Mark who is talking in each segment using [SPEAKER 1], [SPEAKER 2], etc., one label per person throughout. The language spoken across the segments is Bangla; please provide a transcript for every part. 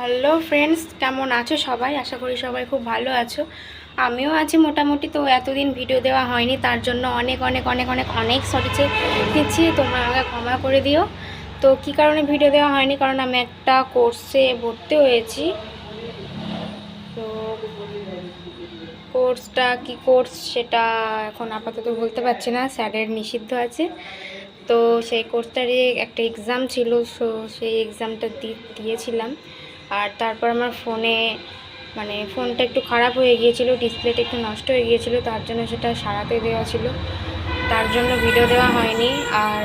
[SPEAKER 1] হ্যালো ফ্রেন্ডস কেমন আছো সবাই? আশা করি সবাই খুব ভালো আছো। আমিও আছি মোটামুটি। তো এতদিন ভিডিও দেওয়া হয়নি, তার জন্য অনেক অনেক অনেক অনেক অনেক সরি দিচ্ছি। তোমরা আমাকে ক্ষমা করে দিও। তো কি কারণে ভিডিও দেওয়া হয়নি? কারণ আমি একটা কোর্সে ভর্তি হয়েছি। তো কোর্সটা কি কোর্স সেটা এখন আপাতত বলতে পারছি না। স্যারের নিষিদ্ধ আছে। তো সেই কোর্সটারই একটা এক্সাম ছিল সো সেই এক্সামটা দিয়েছিলাম। আর তারপর আমার ফোনে মানে ফোনটা একটু খারাপ হয়ে গিয়েছিল, ডিসপ্লেটা একটু নষ্ট হয়ে গিয়েছিল, তার জন্য সেটা সারাতে দেওয়া ছিল। তার জন্য ভিডিও দেওয়া হয়নি। আর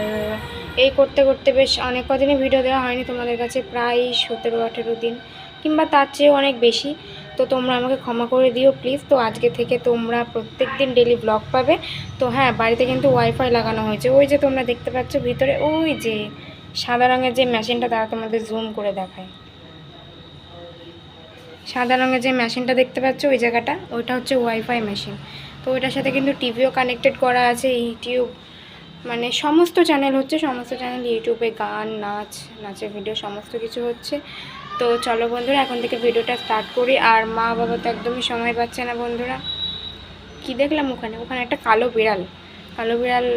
[SPEAKER 1] এই করতে করতে বেশ অনেক কদিনই ভিডিও দেওয়া হয়নি তোমাদের কাছে, প্রায় সতেরো, আঠেরো দিন, কিংবা তার চেয়ে অনেক বেশি। তো তোমরা আমাকে ক্ষমা করে দিও প্লিজ তো আজকে থেকে তোমরা প্রত্যেক দিন ডেলি ব্লগ পাবে। তো হ্যাঁ বাড়িতে কিন্তু ওয়াইফাই লাগানো হয়েছে। ওই যে তোমরা দেখতে পাচ্ছ ভিতরে, ওই যে সাদা রঙের যে মেশিনটা তারা তোমাদের জুম করে দেখায়। সাদা রঙের যে মেশিনটা দেখতে পাচ্ছ, ওই জায়গাটা ওইটা হচ্ছে ওয়াইফাই মেশিন তো ওইটার সাথে কিন্তু টিভিও কানেক্টেড করা আছে ইউটিউব মানে সমস্ত চ্যানেল হচ্ছে, সমস্ত চ্যানেল ইউটিউবে গান, নাচ, নাচের ভিডিও সমস্ত কিছু হচ্ছে। তো চলো বন্ধুরা, এখন থেকে ভিডিওটা স্টার্ট করি। আর মা বাবা তো একদমই সময় পাচ্ছে না বন্ধুরা। কি দেখলাম ওখানে? ওখানে একটা কালো বিড়াল। কালো বিড়াল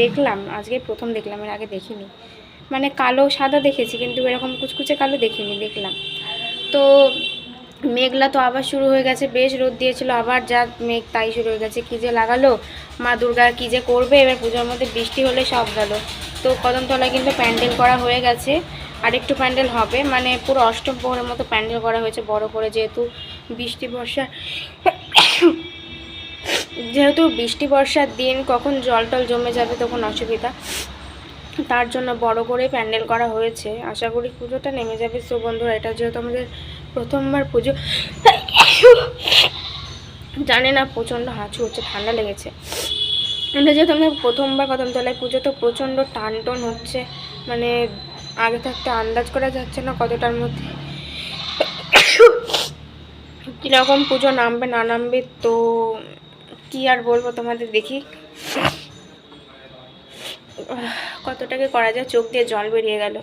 [SPEAKER 1] দেখলাম, আজকে প্রথম দেখলাম, এর আগে দেখিনি। মানে কালো সাদা দেখেছি, কিন্তু এরকম কুচকুচে কালো দেখিনি, দেখলাম। তো মেঘলা তো আবার শুরু হয়ে গেছে, বেশ রোদ দিয়েছিল, আবার যা মেঘ তাই শুরু হয়ে গেছে। কী যে লাগালো, মা দুর্গা কী যে করবে, এবার পুজোর মধ্যে বৃষ্টি হলে সব গেল। তো কদমতলায় কিন্তু প্যান্ডেল করা হয়ে গেছে, আর একটু প্যান্ডেল হবে মানে পুরো অষ্টম প্রহরের মতো প্যান্ডেল করা হয়েছে, বড় করে যেহেতু বৃষ্টি বর্ষা। যেহেতু বৃষ্টি বর্ষার দিন, কখন জল টল জমে যাবে তখন অসুবিধা। তার জন্য বড় করে প্যান্ডেল করা হয়েছে। আশা করি পুজোটা নেমে যাবে। সো বন্ধুরা, এটা যেহেতু আমাদের প্রথমবার পুজো জানে না, প্রচণ্ড হাঁচু হচ্ছে, ঠান্ডা লেগেছে। এটা যেহেতু আমাদের প্রথমবার কদমতলায় পুজো, তো প্রচণ্ড টান টন হচ্ছে। মানে আগে থাকতে আন্দাজ করা যাচ্ছে না কতটার মধ্যে। কীরকম পুজো নামবে, না নামবে, তো কি আর বলব তোমাদের দেখি। কতটাকে করা যায়, চোখ দিয়ে জল বেরিয়ে গেল।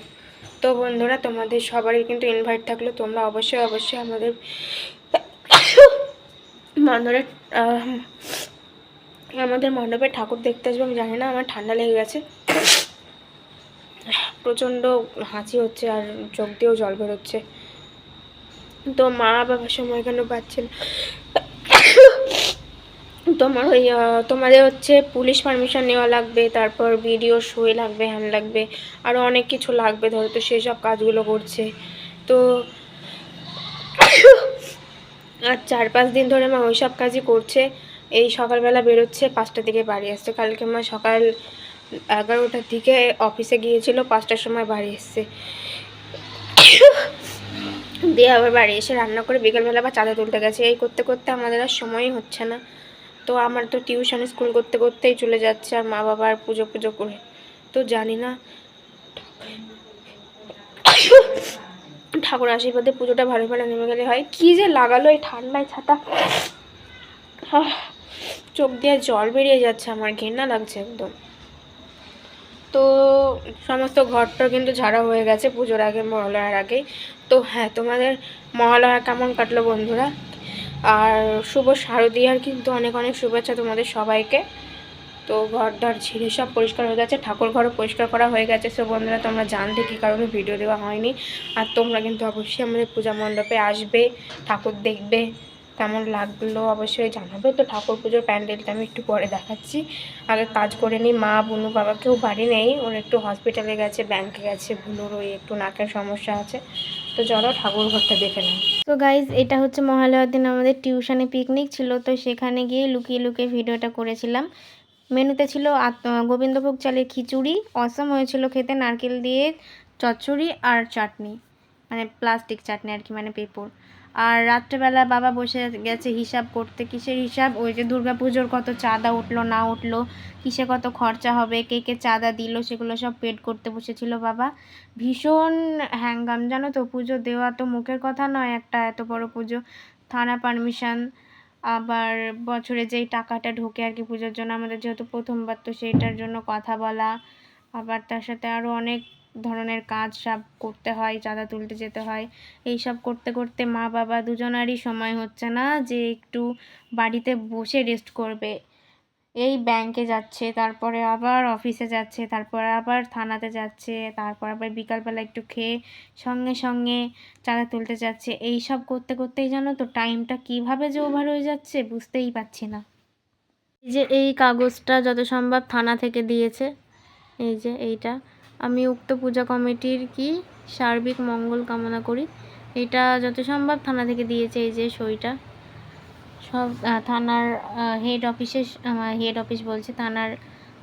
[SPEAKER 1] তো বন্ধুরা, তোমাদের সবারই কিন্তু ইনভাইট থাকল। তোমরা অবশ্যই অবশ্যই আমাদের মণ্ডপে আমাদের মণ্ডপে ঠাকুর দেখতে আসবে। আমি জানি না, আমার ঠান্ডা লেগে গেছে। প্রচণ্ড হাঁচি হচ্ছে আর চোখ দিয়েও জল বেরোচ্ছে। তো মা বাবার সময় কেন পাচ্ছে না তোমার ওই তোমাদের হচ্ছে পুলিশ পারমিশন নেওয়া লাগবে, তারপর ভিডিও সই লাগবে হ্যান লাগবে আরও অনেক কিছু লাগবে ধরো তো সেই সব কাজগুলো করছে। তো আর চার পাঁচ দিন ধরে মা ওই সব কাজই করছে, এই সকালবেলা বেরোচ্ছে পাঁচটার দিকে বাড়ি আসছে। কালকে মা সকাল এগারোটার দিকে অফিসে গিয়েছিল, পাঁচটার সময় বাড়ি এসছে। দিয়ে আবার বাড়ি এসে রান্না করে বিকেলবেলা আবার চাঁদা তুলতে গেছে। এই করতে করতে আমাদের আর সময়ই হচ্ছে না। তো আমার তো টিউশন, স্কুল করতে করতেই চলে যাচ্ছে আর মা বাবা আর পুজো পুজো করে। তো জানি না, ঠাকুর আশীর্বাদে পুজোটা ভালো ভালো নেমে গেলে হয়। কি যে লাগালো এই ঠান্ডায় ছাতা। চোখ দিয়ে জল বেরিয়ে যাচ্ছে আমার, ঘেন্না লাগছে একদম। তো সমস্ত ঘরটা কিন্তু ঝাড়া হয়ে গেছে পুজোর আগে, মহালয়ার আগেই তো হ্যাঁ তোমাদের মহালয়া কেমন কাটলো বন্ধুরা? আর শুভ শারদীয়ার কিন্তু অনেক অনেক শুভেচ্ছা তোমাদের সবাইকে। তো ঘর দর ঝিরে সব পরিষ্কার হয়ে গেছে, ঠাকুর ঘরও পরিষ্কার করা হয়ে গেছে। সো বন্ধুরা, তোমরা জানতে কী কারণে ভিডিও দেওয়া হয়নি? আর তোমরা কিন্তু অবশ্যই আমাদের পূজা মণ্ডপে আসবে, ঠাকুর দেখবে, কেমন লাগল অবশ্যই জানাবে। তো ঠাকুর পুজোর প্যান্ডেলটা আমি একটু পরে দেখাচ্ছি। আগে কাজ করে নিই, মা, বুনু, বাবা কেউ বাড়ি নেই, ওর একটু হসপিটালে গেছে ব্যাংকে গেছে, বুনুর ওই একটু নাকের সমস্যা আছে। তো চলো ঠাকুর ঘরটা দেখে নাও। তো গাইজ এটা হচ্ছে মহালয়ার দিন, আমাদের টিউশনে পিকনিক ছিল, তো সেখানে গিয়ে লুকিয়ে লুকিয়ে ভিডিওটা করেছিলাম। মেনুতে ছিল গোবিন্দভোগ চালের খিচুড়ি অসম হয়েছিল খেতে, নারকেল দিয়ে চচ্চড়ি আর চাটনি মানে প্লাস্টিক চাটনি আর কি মানে পেঁপড় আর রাত্রেবেলা বাবা বসে গেছে হিসাব করতে, কিসের হিসাব? ওই যে দুর্গা পুজোর কত চাঁদা উঠল, না উঠল, কিসে কত খরচা হবে, কে কে চাঁদা দিল, সেগুলো সব পেড করতে বসেছিল বাবা। ভীষণ হ্যাঙ্গাম, জানো তো, পুজো দেওয়া তো মুখের কথা নয় একটা, এত বড় পুজো। থানা পারমিশন, আবার বছরে যেই টাকাটা ঢোকে আর কি পুজোর জন্য, আমাদের যেহেতু প্রথমবার, তো সেইটার জন্য কথা বলা। আবার তার সাথে আরও অনেক
[SPEAKER 2] ধরনের কাজ সব করতে হয়, চাঁদা তুলতে যেতে হয়। এই সব করতে করতে মা বাবা দুজনারই সময় হচ্ছে না যে একটু বাড়িতে বসে রেস্ট করবে। এই ব্যাংকে যাচ্ছে, তারপরে আবার অফিসে যাচ্ছে, তারপরে আবার থানাতে যাচ্ছে, তারপর আবার বিকালবেলা একটু খেয়ে সঙ্গে সঙ্গে চাঁদা তুলতে যাচ্ছে। এই সব করতে করতেই জানো তো টাইমটা কীভাবে যে ওভার হয়ে যাচ্ছে বুঝতেই পারছি না। এই যে এই কাগজটা যত সম্ভব থানা থেকে দিয়েছে। এই যে এইটা। আমি উক্ত পূজা কমিটির কি সার্বিক মঙ্গল কামনা করি। এটা যত সম্ভব থানা থেকে দিয়েছে এই যে সইটা। সব থানার হেড অফিসে হেড অফিস বলছে, থানার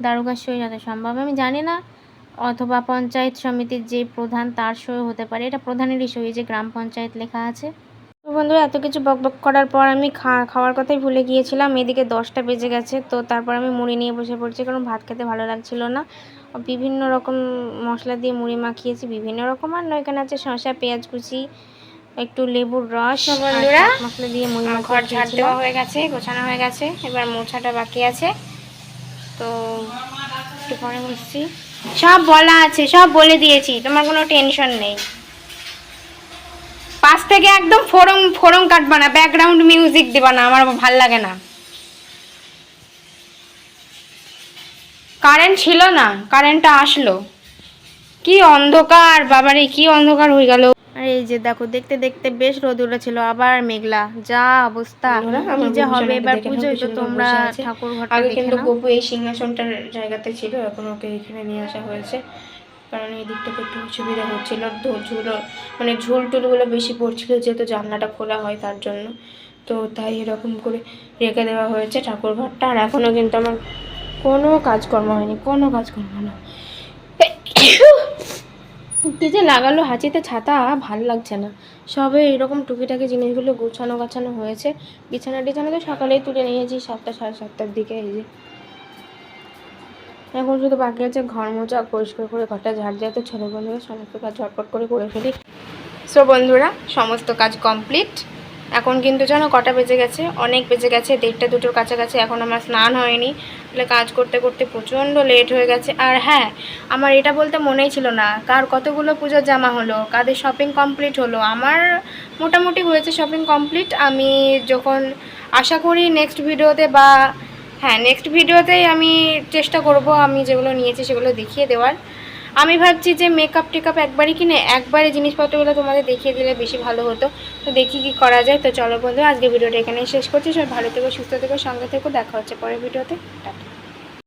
[SPEAKER 2] দারোগার সই যত সম্ভব। আমি জানি না, অথবা পঞ্চায়েত সমিতির যে প্রধান তার সই হতে পারে। এটা প্রধানেরই সই যে গ্রাম পঞ্চায়েত লেখা আছে। বন্ধুরা এত কিছু বকবক করার পর আমি খা খাওয়ার কথাই ভুলে গিয়েছিলাম। এদিকে দশটা বেজে গেছে তো তারপর আমি মুড়ি নিয়ে বসে পড়ছি কারণ ভাত খেতে ভালো লাগছিল না। বিভিন্ন রকম মশলা দিয়ে মুড়ি মাখিয়েছি বিভিন্ন রকম আর নয় এখানে আছে শসা পেঁয়াজ কুচি একটু লেবুর রস
[SPEAKER 1] বন্ধুরা,
[SPEAKER 2] মশলা দিয়ে মুড়ি
[SPEAKER 1] ঘর ঝাড় দেওয়া হয়ে গেছে গোছানো হয়ে গেছে এবার মোছাটা বাকি আছে। তো একটু পরে বসছি। সব বলা আছে সব বলে দিয়েছি তোমার কোনো টেনশন নেই। পাশ থেকে একদম ফোরম ফোরম কাটবা না ব্যাকগ্রাউন্ড মিউজিক দিবা না আমার ভালো লাগে না। কারেন্ট ছিল না কারেন্টটা আসলো। কি অন্ধকার বাবারে কি অন্ধকার হয়ে গেল।
[SPEAKER 2] আর এই যে দেখো দেখতে দেখতে বেশ রোদ উঠেছিল আবার মেঘলা যা অবস্থা। কি যে হবে এবার পুজোয় তো তোমরা ঠাকুর ঘরটা
[SPEAKER 1] আগে কিন্তু গপু এই সিংহাসনটার জায়গাতে ছিল এখন ওকে এখানে নিয়ে আসা হয়েছে। কারণ এই দিকটাতে একটু অসুবিধা হচ্ছিল। ঝুল মানে ঝুল টুলগুলো বেশি পড়ছিল যেহেতু জানলাটা খোলা হয় তার জন্য। তো তাই এরকম করে রেখে দেওয়া হয়েছে ঠাকুর ঘরটা। আর এখনও কিন্তু আমার কোনো কাজকর্ম হয়নি, কোনো কাজকর্ম না। কি যে লাগালো হাঁচিতে ছাতা, ভালো লাগছে না। সবে এরকম টুকিটাকি জিনিসগুলো গোছানো গাছানো হয়েছে। বিছানা টিছানা তো সকালেই তুলে নিয়েছি, সাতটা সাড়ে সাতটার দিকে এই যে। এখন শুধু বাকি আছে ঘর আর পরিষ্কার করে ঘরটা ঝাড় দেওয়া তো ছেলে বন্ধুরা সমস্ত কাজ ঝটপট করে করে ফেলি। সো বন্ধুরা, সমস্ত কাজ কমপ্লিট এখন কিন্তু জানো কটা বেজে গেছে? অনেক বেজে গেছে, দেড়টা দুটোর কাছাকাছি এখন আমার স্নান হয়নি। তাহলে কাজ করতে করতে প্রচণ্ড লেট হয়ে গেছে। আর হ্যাঁ আমার এটা বলতে মনেই ছিল না। কার কতগুলো পুজোর জামা হলো, কাদের শপিং কমপ্লিট হলো, আমার মোটামুটি হয়েছে শপিং কমপ্লিট আমি যখন আশা করি নেক্সট ভিডিওতে বা হ্যাঁ নেক্সট ভিডিওতেই আমি চেষ্টা করব আমি যেগুলো নিয়েছি সেগুলো দেখিয়ে দেওয়ার। আমি ভাবছি যে মেকআপ টেকআপ একবারই কিনে একবারে জিনিসপত্রগুলো তোমাদের দেখিয়ে দিলে বেশি ভালো হতো। তো দেখি কি করা যায়। তো চলো বন্ধু, আজকে ভিডিওটা এখানেই শেষ করছি। সব ভালো থেকো, সুস্থ থেকো, সঙ্গে থেকো। দেখা হচ্ছে পরের ভিডিওতে টাটা।